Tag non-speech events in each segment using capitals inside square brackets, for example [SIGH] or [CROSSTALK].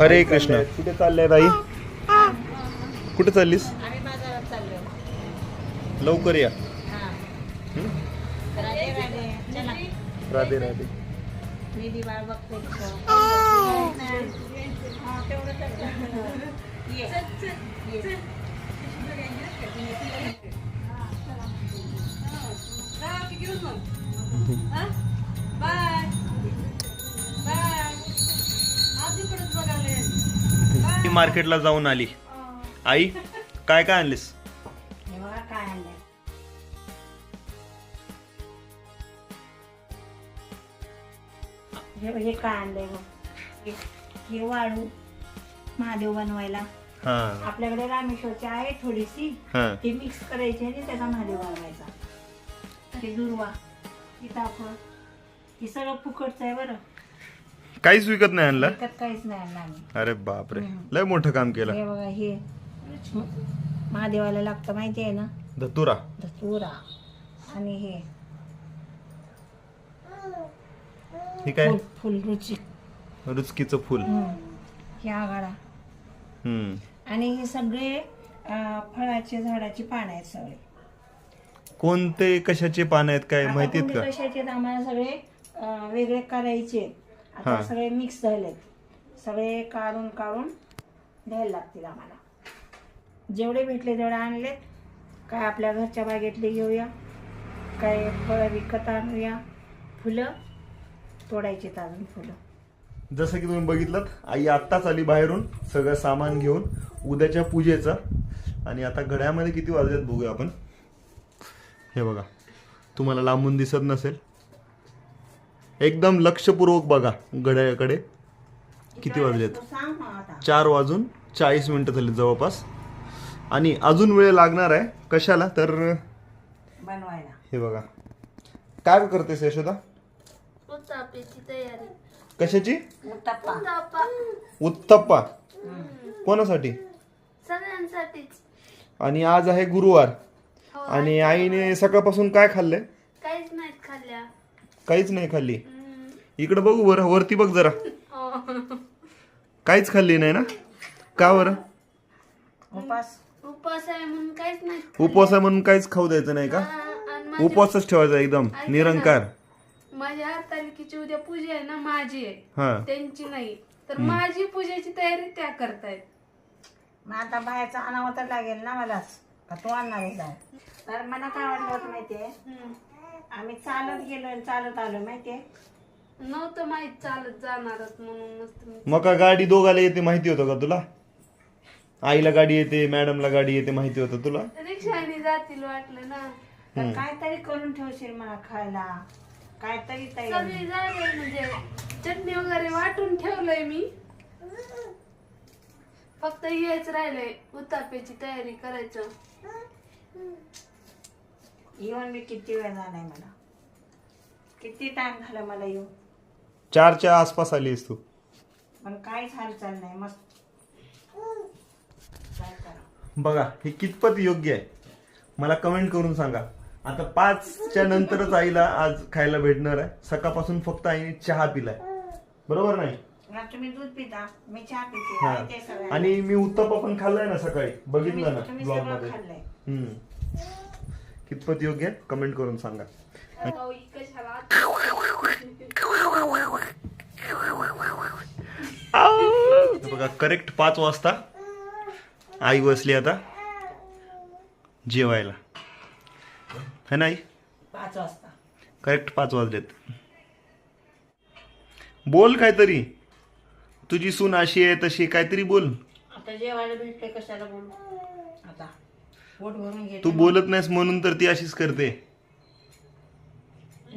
हरे कृष्ण. कुठे चाललंय ताई कुठे चाललीस? आम्ही बाजारात चाललो लवकर या? राधे राधे. चला. राधे राधे. मी. ती मार्केटला जाऊन आली. आई काय काय आणलीस? हे काय आणलंय. हे काय आणलंय बघ. वाळू महादेव बनवायला. आपल्याकडे रामेश्वरची आहे थोडीशी. ती मिक्स करायची आणि त्याचा महादेव बनवायचा. हे दुर्वा सीताफळ हे सगळं फुकटचं आहे बरं. काहीच विकत नाही आणलं? विकत काहीच नाही आणलं आम्ही. अरे बापरे. लय मोठं काम केलं. हे बघा हे महादेवाला लागतं माहिती आहे ना? धतुरा. धतुरा. आणि हे. काय? फुल फुल रुची. रुचकीचं फुल. हे आघाडा हम्म. आणि हे सगळे अं, फळाचे झाडाची पानं आहेत सगळे. कोणते कशाचे पान आहेत काय माहितीत कोणते का? कशाचे आहेत? आम्हाला सगळे अं, वेगळे करायचे आता हा. सगळे मिक्स झालेत. सगळे काढून काढून द्यायला लागतील आम्हाला. जेवढे भेटले तेवढे आणलेत काय आपल्या घरच्या बागेतले घेऊया. काय फळं विकत आणूया. फुलं तोडायची अजून फुलं. जसं की तुम्ही बघितलं आई आत्ताच आली बाहेरून सगळं सामान घेऊन उद्याच्या पूजेचं. आणि आता घड्यामध्ये किती वाजलेत बघूया आपण. हे बघा तुम्हाला लांबून दिसत नसेल. एकदम लक्षपूर्वक बघा घड्याकडे किती वाजलेत चार वाजून चाळीस मिनिटं झाली जवळपास. आणि अजून वेळ लागणार आहे. कशाला? तर बनवायला. हे बघा. काय करतेस यशोदा? कशाची? उत्तप्पा. उत्तापा उत्तप्पा. कोणासाठी? आणि आज आहे गुरुवार. हो, आणि आईने सकाळपासून काय खाल्ल्या काहीच नाही खाल्ली. इकडे बघू बरं वरती बघ जरा. हो. काहीच खाल्ली नाही ना? का बरं? उपास. उपवास आहे म्हणून काहीच. उपवास आहे म्हणून काहीच खाऊ द्यायचं नाही का? हा, आणि माझ्या- उपवासच ठेवायचा एकदम ऐका ना. निरंकार. माझ्या आठ तारखेची उद्या पूजा आहे ना माझी आहे. हा. त्यांची नाही. तर माझी पूजेची तयारी त्या करतायत. मग आता बाहेरचा आणावं तर लागेल ना मलाच का तू आणणार आहे तर मला काय वाटलं होतं माहितीये? हम्म. आम्ही चालत गेलो आणि चालत आलो माहितीये? नव्हतं माहीत चालत जाणारच म्हणून मस्त मी मग का गाडी दोघाला येते माहिती होतं का तुला? आईला गाडी येते मॅडमला गाडी येते माहिती होतं तुला? रिक्षाने जातील वाटलं ना. तर काहीतरी करून ठेवशील मला खायला. काहीतरी तयारी. सगळी झाले म्हणजे चटणी वगैरे वाटून ठेवलंय मी. फक्त हेच राहिलंय उत्ताप्याची तयारी करायचं. येऊन मी किती वेळ झालाय मला किती टाइम झाला मला येऊन? चारच्या आसपास आलीस तू. पण काहीच हालचाल नाही मस्त. काय बघा हे कितपत योग्य आहे. मला कमेंट करून सांगा. आता पाचच्या नंतरच आईला आज खायला भेटणार आहे. सकाळपासून फक्त आईने चहा पिलाय. बरोबर नाही? ना तुम्ही दूध पिता. मी चहा पिते. हा. आणि मी उत्तप्पा पण खाल्लाय ना सकाळी. बघितलं ना तुम्ही ब्लॉग सगळं मध्ये. खाल्लंय. हम्म. कितपत योग्य आहे कमेंट करून सांगा. बघा करेक्ट पाच वाजता आई बसली आता जेवायला. है ना आई? पाच वाजता. करेक्ट पाच वाजलेत. बोल काहीतरी. तुझी सून अशी आहे तशी काहीतरी बोल. आता जेवायला भेटले कशाला बोलू? आता. पोट भरून घेते तू बोलत नाहीस म्हणून तर ती अशीच करते.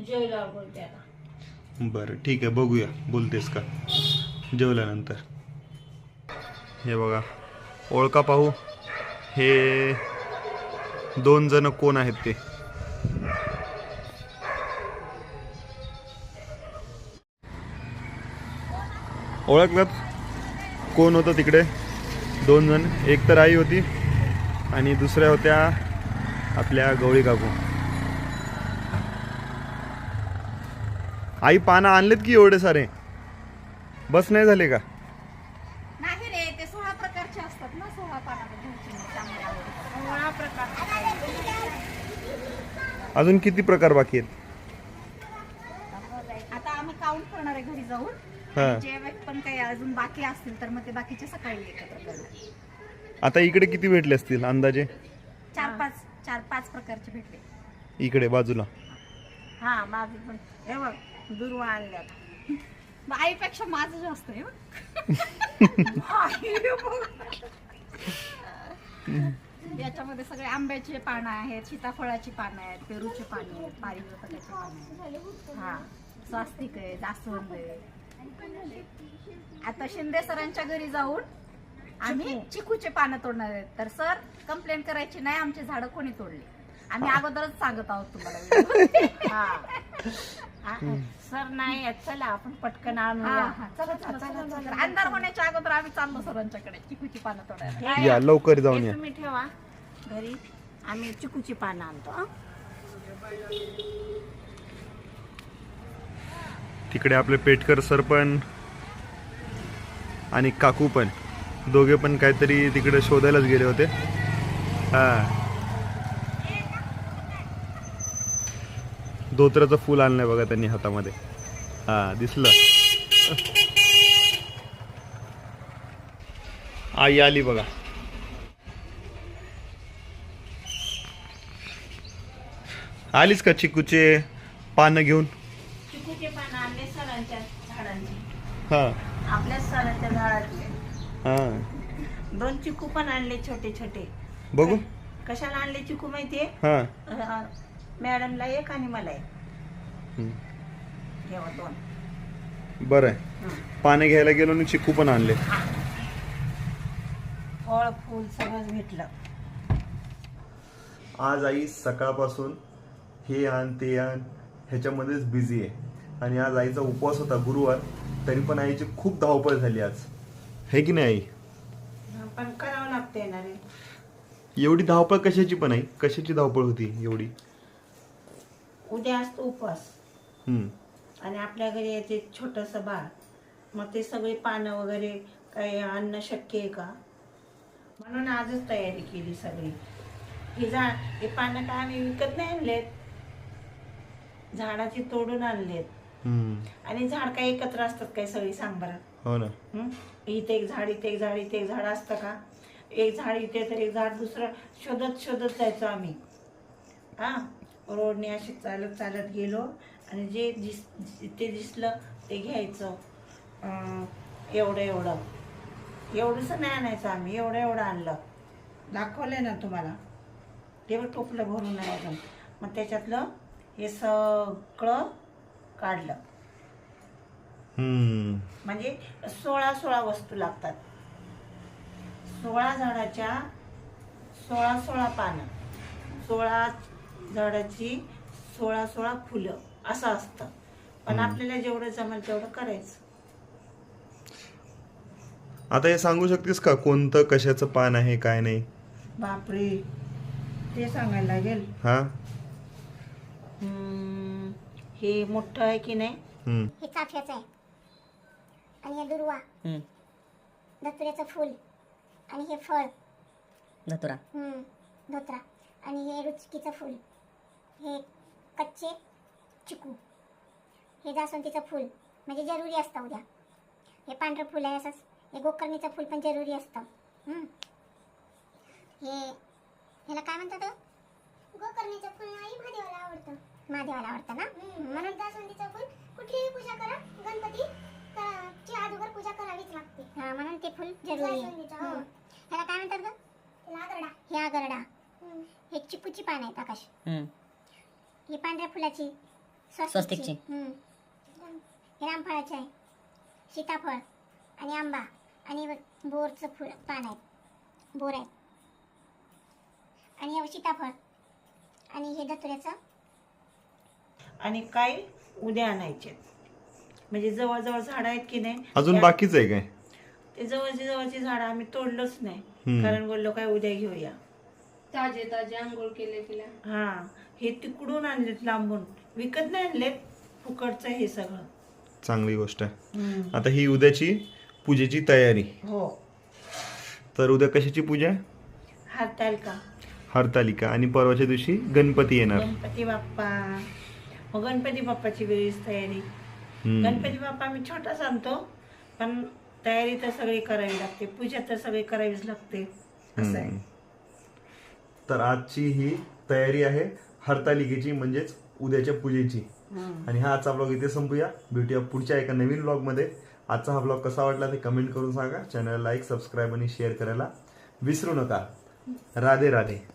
जेवल्यावर बोलते आता. बरं ठीक आहे बघूया. बोलतेस का? जेवल्यानंतर. हे बघा ओळखा पाहू. हे दोन जण कोण आहेत ते? ओळखलात कोण होतं तिकडे? दोन जण. एक तर आई होती. आणि दुसऱ्या होत्या आपल्या गवळी काकू. आई पानं आणलेत की एवढे सारे? बस नाही झाले का? नाही रे ते सोळा प्रकारचे असतात ना सोळा पानामध्ये त्यामुळे आवडतात. सोळा प्रकार. अजून किती प्रकार बाकी आहेत? आता आम्ही काउंट करणार आहे घरी जाऊन. जे पण काही अजून बाकी असतील तर मग ते बाकीचे सकाळी एकत्र आता इकडे किती भेटले असतील अंदाजे? चार पाच चार पाच प्रकारचे भेटले. इकडे बाजूला. हा माझी पण. हे बघ दुर्वा आणल्यात. आईपेक्षा माझं जास्त आहे. याच्यामध्ये सगळे आंब्याचे पानं आहेत सीताफळाची पानं आहेत पेरूची पानं आहेत पारिजातकाची पानं आहेत. हा स्वास्तिक आहे जास्वंद आहे. आता शिंदे सरांच्या घरी जाऊन आम्ही चिकूचे पानं तोडणार आहेत. तर सर कंप्लेंट करायची नाही आमची झाडं कोणी तोडली? आम्ही अगोदरच सांगत आहोत तुम्हाला [LAUGHS] सर नाही. चला आपण पटकन आणूया. हा, हा. चला, चला, चला, चला. अंधार होण्याच्या अगोदर आम्ही चाललो सरांच्याकडे चिकूची पानं तोडायला. या लवकर जाऊन हे या. तुम्ही ठेवा. घरी. आम्ही चिकूची पानं आणतो हं? तिकडे आपले पेटकर सर पण आणि काकू पण. दोघे पण काहीतरी तिकडे शोधायलाच गेले होते. हा. धोत्राचं फुल आणलंय बघा त्यांनी हातामध्ये. हा दिसलं. आई आली बघा. आलीच का चिकूचे पानं घेऊन? चिकूचे पानं आणले सरांच्या झाडांची. हा. आपल्याच सरांच्या झाडातले हा. दोन चिकू पण आणले छोटे छोटे. बघू. कशाला आणले चिकू माहितीये? हा. अं, मॅडमला एक आणि मला एक. हम्म. घेवा दोन. बरं. आहे पाने घ्यायला गेलो आणि चिकू पण आणले. फळ फूल सगळंच भेटलं. आज आई सकाळपासून हे आण ते आण ह्याच्यामध्येच बिझी आहे. आणि आज आईचा उपवास होता गुरुवार तरी पण आईची खूप धावपळ झाली आज. हे की नाही? पण करावं लागतंय ना रे. एवढी धावपळ कशाची पण आई कशाची धावपळ होती एवढी? उद्या असतो उपवास. हम्म. आणि आपल्या घरी येते छोटस बाळ. मग ते सगळे पानं वगैरे काही आणणं शक्य आहे का? म्हणून आजच तयारी केली सगळी. हे झाड हे पानं काय आम्ही विकत नाही आणलेत. झाडाची तोडून आणलेत. हम्म. आणि झाड काय एकत्र असतात काय सगळी सांग बरं हो ना. हं? इथे एक झाड इथे एक झाड इथे एक झाड असतं का? एक झाड इथे तर एक झाड दुसरं शोधत शोधत जायचो आम्ही. हां? रोडने असे चालत चालत गेलो आणि जे दिस ते दिसलं ते घ्यायचं. एवढं एवढं. एवढंसं नाही आणायचं आम्ही एवढं एवढं आणलं. दाखवलंय ना तुम्हाला? तेवढं टोपलं भरून आहे अजून मग त्याच्यातलं हे सगळं काढलं. म्हणजे सोळा सोळा वस्तू लागतात. सोळा झाडाच्या सोळा सोळा पानं. सोळा झाडाची सोळा सोळा फुलं असं असतं. पण आपल्याला जेवढं जमेल तेवढं करायचं. आता हे सांगू शकतेस का कोणतं कशाचं पान आहे काय नाही? बापरे. ते सांगायला लागेल. हा? हम्म, हे मोठं आहे की नाही? हम्म. हे चाफ्याचं आहे. आणि हे दुर्वा. धतुऱ्याचं फूल. आणि हे फळ. धतुरा. हम्म, धोत्रा. आणि हे रुचकीचं फूल. हे कच्चे चिकू. हे जास्वंदीचं फूल. म्हणजे जरुरी असतं उद्या. हे पांढरं फूल आहे असंच. हे गोकर्णीचं फूल पण जरुरी असतं. हम्म. हे ह्याला काय म्हणतात हो? गोकर्णीचं फूल आई महादेवाला आवडतं. महादेवाला आवडतं ना? म्हणून जास्वंदीचं फूल कुठलीही पूजा करा. गणपती. ची अगोदर पूजा करावीच लागते. हा म्हणून ते फूल जरुरी आहे. ह्याला काय म्हणतात ग? हे आगरडा. हे चिकूची पान आहेत आकाश. हम्म. ही पांढऱ्या फुलाची स्वस्तिकची. हम्म. हे रामफळाचे आहे. सीताफळ आणि आंबा आणि व- बोरचं फुल पान आहेत. बोर आहेत. आणि हे सीताफळ आणि हे दत्तुऱ्याचं आणि काय उद्या आणायचे म्हणजे जवळजवळ झाड आहेत की नाही अजून बाकीच आहे काय? ते जवळची जवळची झाडं आम्ही तोडलोच नाही. कारण बोललो काय उद्या घेऊया. ताजे ताजे आंघोळ केले केल्या हा हे तिकडून आणलेत लांबून. विकत नाही आणलेत फुकटचं हे सगळं. चांगली गोष्ट आहे. आता ही उद्याची पूजेची तयारी. हो. तर उद्या कशाची पूजा? हरतालिका. हरतालिका. आणि परवाच्या दिवशी गणपती येणार. गणपती बाप्पा. मग गणपती बाप्पाची वेळीच तयारी. गणपती बाप्पा आम्ही छोटाच आणतो पण तयारी तर सगळी करावी लागते पूजा तर सगळी करावीच लागते असं आहे. हम्म. तर आजची ही तयारी आहे हरतालिकेची म्हणजेच उद्याच्या पूजेची. आणि हा आजचा ब्लॉग इथे संपूया. भेटूया पुढच्या एका नवीन ब्लॉगमध्ये आजचा हा ब्लॉग कसा वाटला ते कमेंट करून सांगा. चॅनल लाईक सबस्क्राईब आणि शेअर करायला विसरू नका. राधे राधे.